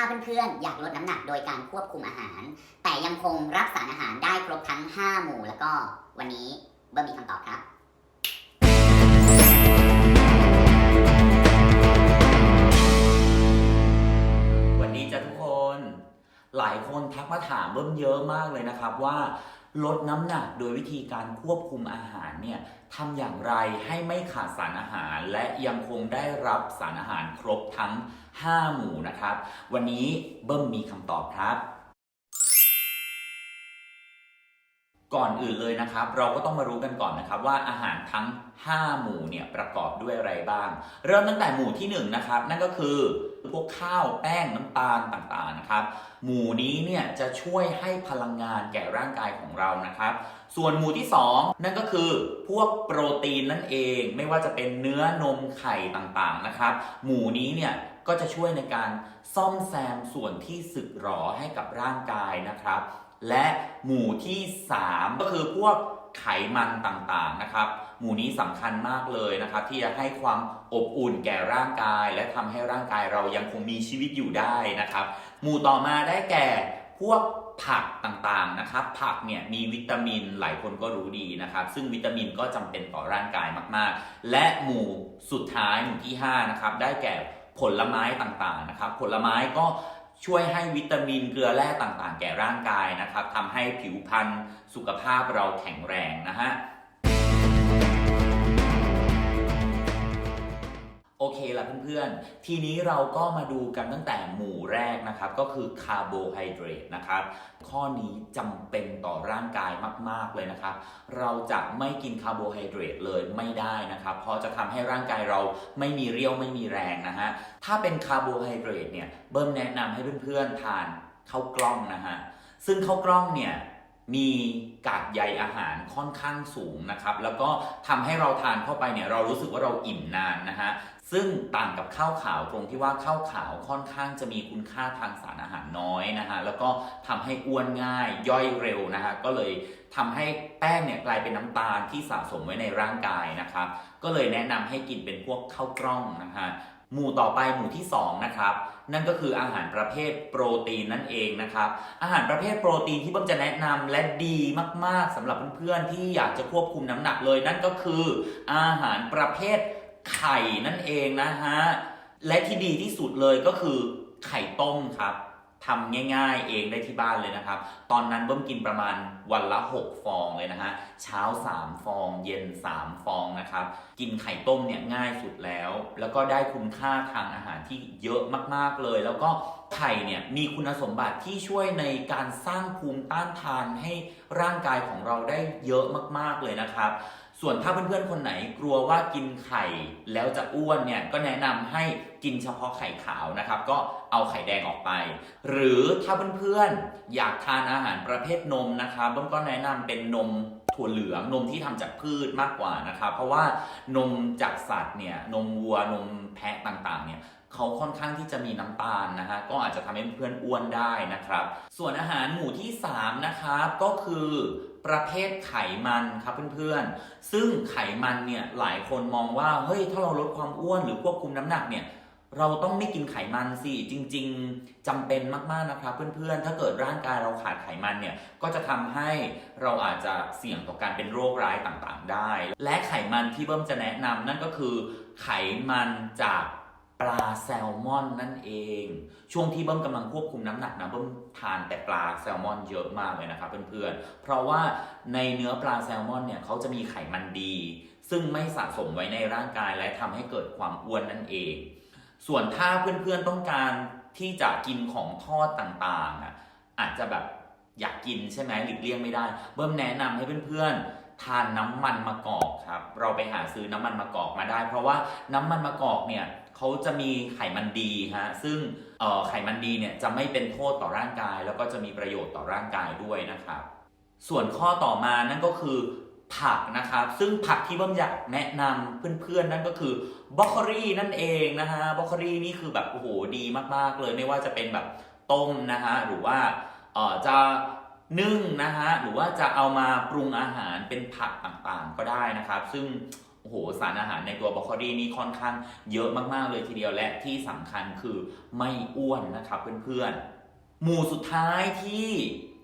ถ้าเพื่อนๆอยากลดน้ำหนักโดยการควบคุมอาหาร แต่ยังคงรับสารอาหารได้ครบทั้ง 5 หมู่ แล้วก็วันนี้เบิ้มมีคำตอบครับสวัสดีจ้ะทุกคนหลายคนทักมาถามเบิ้มเยอะมากเลยนะครับว่า ลดน้ำหนักโดยวิธีการควบคุมอาหารเนี่ยทำอย่างไรให้ไม่ขาดสารอาหาร และยังคงได้รับสารอาหารครบทั้ง 5 หมู่นะครับ วันนี้เบิ้มมีคำตอบครับ ก่อนอื่นเลยนะครับ เราก็ต้องมารู้กันก่อนนะครับว่าอาหารทั้ง 5 หมู่เนี่ยประกอบด้วยอะไรบ้าง เริ่มตั้งแต่หมู่ที่1นนะครับนั่นก็คือพวกข้าวแป้งน้ำตาลต่างๆนะครับ หมู่นี้เนี่ยจะช่วยให้พลังงานแก่ร่างกายของเรานะครับ ส่วนหมู่ที่ 2 นั่นก็คือพวกโปรตีนนั่นเองไม่ว่าจะเป็นเนื้อนมไข่ต่างๆนะครับ หมู่นี้เนี่ยก็จะช่วยในการซ่อมแซมส่วนที่สึกหรอให้กับร่างกายนะครับ และหมู่ที่ 3 ก็คือพวกไขมันต่างๆนะครับ หมู่นี้สำคัญมากเลยนะครับ ที่จะให้ความอบอุ่นแก่ร่างกาย และทำให้ร่างกายเรายังคงมีชีวิตอยู่ได้นะครับ หมู่ต่อมาได้แก่พวกผักต่างๆนะครับ ผักเนี่ยมีวิตามินหลายคนก็รู้ดีนะครับ ซึ่งวิตามินก็จำเป็นต่อร่างกายมากๆ และหมู่สุดท้ายหมู่ที่5นะครับได้แก่ผลไม้ต่างๆนะครับ ผลไม้ก็ ช่วยให้วิตามินเกลือแร่ต่างๆ แก่ร่างกายนะครับทำให้ผิวพรรณสุขภาพเราแข็งแรงนะฮะ เพื่อนๆ ทีนี้เราก็มาดูกันตั้งแต่หมู่แรกนะครับ ก็คือคาร์โบไฮเดรตนะครับ ข้อนี้จำเป็นต่อร่างกายมาก ๆ เลยนะครับ เราจะไม่กินคาร์โบไฮเดรตเลยไม่ได้นะครับ เพราะจะทำให้ร่างกายเราไม่มีเรี่ยวไม่มีแรงนะฮะ ถ้าเป็นคาร์โบไฮเดรตเนี่ย เบิ้มแนะนำให้เพื่อนๆทานข้าวกล้องนะฮะ ซึ่งข้าวกล้องเนี่ยมีกากใยอาหารค่อนข้างสูงนะครับ แล้วก็ทำให้เราทานเข้าไปเนี่ยเรารู้สึกว่าเราอิ่มนานนะฮะ ซึ่งต่างกับข้าวขาวตรงที่ว่าข้าวขาวค่อนข้างจะมีคุณค่าทางสารอาหารน้อยนะฮะแล้วก็ทำให้อ้วนง่ายย่อยเร็วนะฮะก็เลยทำให้แป้งเนี่ยกลายเป็นน้ำตาลที่สะสมไว้ในร่างกายนะครับ ก็เลยแนะนำให้กินเป็นพวกข้าวกล้องนะฮะหมู่ต่อไปหมู่ที่2นะครับนั่นก็คืออาหารประเภทโปรตีนนั่นเองนะครับอาหารประเภทโปรตีนที่เบิ้มจะแนะนำและดีมาก ๆสำหรับเพื่อนๆที่อยากจะควบคุมน้ำหนักเลย นั่นก็คืออาหารประเภท ไข่นั่นเองนะฮะ และที่ดีที่สุดเลยก็คือไข่ต้มครับทำง่ายๆเองได้ที่บ้านเลยนะครับ ตอนนั้นเบิ้มกินประมาณวันละ 6 ฟองเลยนะฮะ เช้า 3 ฟอง เย็น 3 ฟองนะครับ กินไข่ต้มเนี่ยง่ายสุดแล้ว แล้วก็ได้คุณค่าทางอาหารที่เยอะมากๆเลย แล้วก็ไข่เนี่ยมีคุณสมบัติที่ช่วยในการสร้างภูมิต้านทานให้ร่างกายของเราได้เยอะมากๆเลยนะครับ ส่วนถ้าเพื่อนๆคนไหนกลัวว่ากินไข่แล้วจะอ้วนเนี่ยก็แนะนำให้กินเฉพาะไข่ขาวนะครับ ก็เอาไข่แดงออกไป หรือถ้าเพื่อนๆอยากทานอาหารประเภทนมนะครับเบิ้มก็แนะนำเป็นนมถั่วเหลืองนมที่ทำจากพืชมากกว่านะครับ เพราะว่านมจากสัตว์เนี่ยนมวัวนมแพะต่างๆเนี่ยเขาค่อนข้างที่จะมีน้ำตาลนะฮะก็อาจจะทำให้เพื่อนๆอ้วนได้นะครับ ส่วนอาหารหมู่ที่ 3 นะครับก็คือ ประเภทไขมันครับเพื่อนๆ ซึ่งไขมันเนี่ยหลายคนมองว่าเฮ้ยถ้าเราลดความอ้วนหรือควบคุมน้ำหนักเนี่ยเราต้องไม่กินไขมันสิจริง ๆจำเป็นมากๆนะครับเพื่อนๆ ถ้าเกิดร่างกายเราขาดไขมันเนี่ยก็จะทำให้เราอาจจะเสี่ยงต่อการเป็นโรคร้ายต่างๆ ได้ และไขมันที่เบิ้มจะแนะนำนั่นก็คือไขมันจาก ปลาแซลมอนนั่นเอง ช่วงที่เบิ้มกำลังควบคุมน้ำหนักนะเบิ้มทานแต่ปลาแซลมอนเยอะมากเลยนะครับเพื่อนๆ เพราะว่าในเนื้อปลาแซลมอนเนี่ยเขาจะมีไขมันดี ซึ่งไม่สะสมไว้ในร่างกายและทำให้เกิดความอ้วนนั่นเอง ส่วนถ้าเพื่อนๆต้องการที่จะกินของทอดต่างๆอะอาจจะแบบอยากกินใช่ไหมหลีกเลี่ยงไม่ได้ เบิ้มแนะนำให้เพื่อนๆทานน้ำมันมะกอกครับ เราไปหาซื้อน้ำมันมะกอกมาได้ เพราะว่าน้ำมันมะกอกเนี่ย เขาจะมีไขมันดีฮะซึ่งไขมันดีเนี่ยจะไม่เป็นโทษต่อร่างกาย แล้วก็จะมีประโยชน์ต่อร่างกายด้วยนะครับ ส่วนข้อต่อมานั่นก็คือผักนะครับ ซึ่งผักที่เบิ้มอยากแนะนำเพื่อนๆ นั่นก็คือบรอกโคลีนั่นเองนะฮะบรอกโคลีนี่คือแบบโอ้โหดีมากๆเลยไม่ว่าจะเป็นแบบต้มนะฮะหรือว่าเออจะนึ่งนะฮะหรือว่าจะเอามาปรุงอาหารเป็นผักต่างๆก็ได้นะครับ ซึ่ง โอ้โหสารอาหารในตัวบรอกโคลีนี่ค่อนข้างเยอะมากๆเลยทีเดียวและที่สำคัญคือไม่อ้วนนะครับเพื่อนๆ หมู่สุดท้ายที่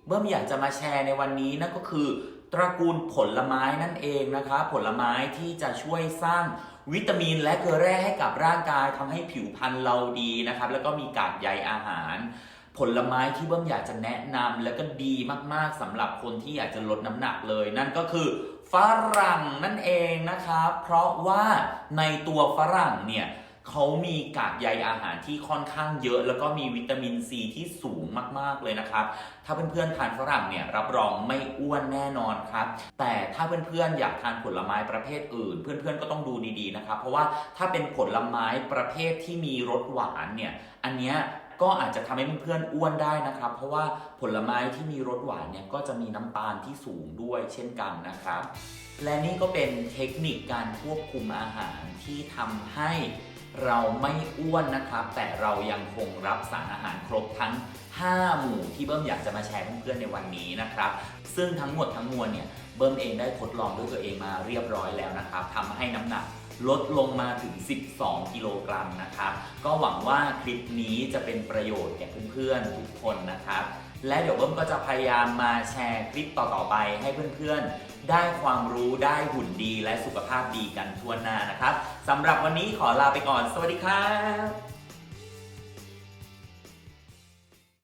เบิ้มอยากจะมาแชร์ในวันนี้นั่นก็คือ ตระกูลผลไม้นั่นเองนะครับผลไม้ที่จะช่วยสร้างวิตามินและเกลือแร่ให้กับร่างกายทำให้ผิวพรรณเราดีนะครับ แล้วก็มีกากใยอาหารผลไม้ที่เบิ้มอยากจะแนะนำแล้วก็ดีมากๆสำหรับคนที่อยากจะลดน้ำหนักเลย นั่นก็คือ ฝรั่งนั่นเองนะครับ เพราะว่าในตัวฝรั่งเนี่ยเขามีกากใยอาหารที่ค่อนข้างเยอะ แล้วก็มีวิตามินซีที่สูงมากๆเลยนะครับ ถ้าเพื่อนๆทานฝรั่งเนี่ยรับรองไม่อ้วนแน่นอนครับ แต่ถ้าเพื่อนๆอยากทานผลไม้ประเภทอื่น เพื่อนๆก็ต้องดูดีๆนะครับ เพราะว่าถ้าเป็นผลไม้ประเภทที่มีรสหวานเนี่ย อันเนี้ย ก็อาจจะทำให้เพื่อนๆอ้วนได้นะครับ เพราะว่าผลไม้ที่มีรสหวานเนี่ยก็จะมีน้ำตาลที่สูงด้วยเช่นกันนะครับ และนี่ก็เป็นเทคนิคการควบคุมอาหารที่ทำให้เราไม่อ้วนนะครับ แต่เรายังคงรับสารอาหารครบทั้ง 5 หมู่ที่เบิ้มอยากจะมาแชร์เพื่อนๆในวันนี้นะครับ ซึ่งทั้งหมดทั้งมวลเนี่ยเบิ้มเองได้ทดลองด้วยตัวเองมาเรียบร้อยแล้วนะครับทำให้น้ำหนัก ลดลงมาถึง 12 กิโลกรัมนะครับ ก็หวังว่าคลิปนี้จะเป็นประโยชน์แก่เพื่อนๆ ทุกคนนะครับ และเดี๋ยวเบิ้มก็จะพยายามมาแชร์คลิปต่อๆไปให้เพื่อนๆ ได้ความรู้ได้หุ่นดีและสุขภาพดีกันทั่วหน้านะครับสำหรับวันนี้ขอลาไปก่อน สวัสดีครับ